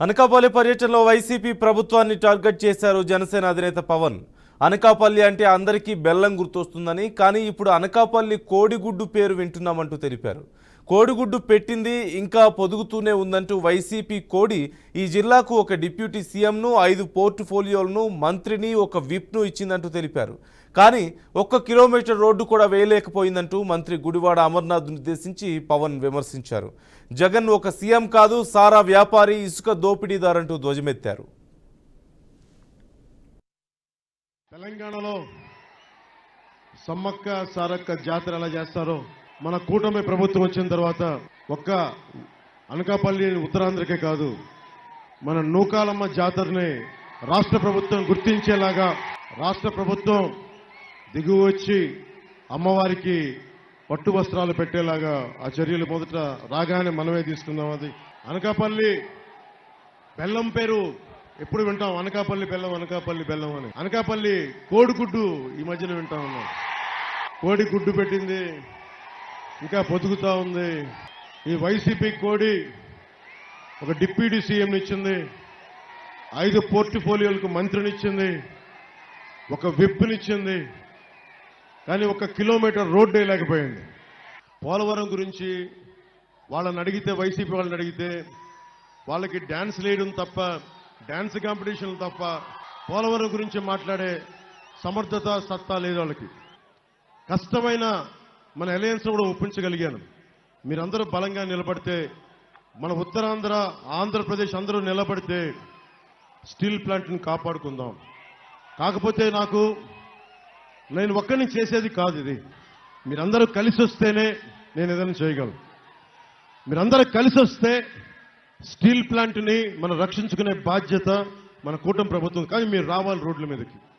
అనకాపల్లి పర్యటనలో వైసీపీ ప్రభుత్వాన్ని టార్గెట్ చేశారు జనసేన అధినేత పవన్. అనకాపల్లి అంటే అందరికీ బెల్లం గుర్తొస్తుందని కానీ ఇప్పుడు అనకాపల్లి కోడిగుడ్డు పేరు వింటున్నామంటూ తెలిపారు. కోడిగుడ్డు పెట్టింది ఇంకా పొదుగుతూనే ఉందంటూ వైసీపీ కోడి ఈ జిల్లాకు ఒక డిప్యూటీ సీఎంను ఐదు పోర్టుఫోలియోలను మంత్రిని ఒక విప్ను ఇచ్చిందంటూ తెలిపారు. కానీ ఒక్క కిలోమీటర్ రోడ్డు కూడా వేయలేకపోయిందంటూ మంత్రి గుడివాడ అమర్నాథ్ ఉద్దేశించి పవన్ విమర్శించారు. జగన్ ఒక సీఎం కాదు సారా వ్యాపారి ఇసుక దోపిడీదారంటూ ధ్వజమెత్తారు. తెలంగాణలో సమ్మక్క సారక్క జాతర ఎలా చేస్తారో మన కూటమి ప్రభుత్వం వచ్చిన తర్వాత ఒక్క అనకాపల్లి ఉత్తరాంధ్రకే కాదు మన నూకాలమ్మ జాతరని రాష్ట్ర ప్రభుత్వం గుర్తించేలాగా రాష్ట్ర ప్రభుత్వం దిగువ వచ్చి అమ్మవారికి పట్టు వస్త్రాలు పెట్టేలాగా ఆ చర్యలు మొదట రాగానే మనమే తీసుకుందాం అది. అనకాపల్లి బెల్లం పేరు ఎప్పుడు వింటాం? అనకాపల్లి బెల్లం అనకాపల్లి బెల్లం అని. అనకాపల్లి కోడిగుడ్డు ఈ మధ్యన వింటా ఉన్నాం. కోడి గుడ్డు పెట్టింది ఇంకా బతుకుతా ఉంది. ఈ వైసీపీ కోడి ఒక డిప్యూటీ సీఎంని ఇచ్చింది. ఐదు పోర్టిఫోలియోలకు మంత్రినిచ్చింది. ఒక విప్నిచ్చింది. కానీ ఒక కిలోమీటర్ రోడ్డే వేయలేకపోయింది. పోలవరం గురించి వాళ్ళని అడిగితే వైసీపీ వాళ్ళని అడిగితే వాళ్ళకి డ్యాన్స్ లేయడం తప్ప డ్యాన్స్ కాంపిటీషన్ తప్ప పోలవరం గురించి మాట్లాడే సమర్థత సత్తా లేదు వాళ్ళకి. కష్టమైన మన అలయన్స్ కూడా ఒప్పించగలిగాను. మీరందరూ బలంగా నిలబడితే మన ఉత్తరాంధ్ర ఆంధ్రప్రదేశ్ అందరూ నిలబడితే స్టీల్ ప్లాంట్ని కాపాడుకుందాం. కాకపోతే నాకు నేను ఒక్కరిని చేసేది కాదు ఇది. మీరందరూ కలిసి వస్తేనే నేను ఏదైనా చేయగలను. మీరందరూ కలిసి వస్తే స్టీల్ ప్లాంట్ని మనం రక్షించుకునే బాధ్యత మన కూటమి ప్రభుత్వం. కానీ మీరు రావాలి రోడ్ల మీదకి.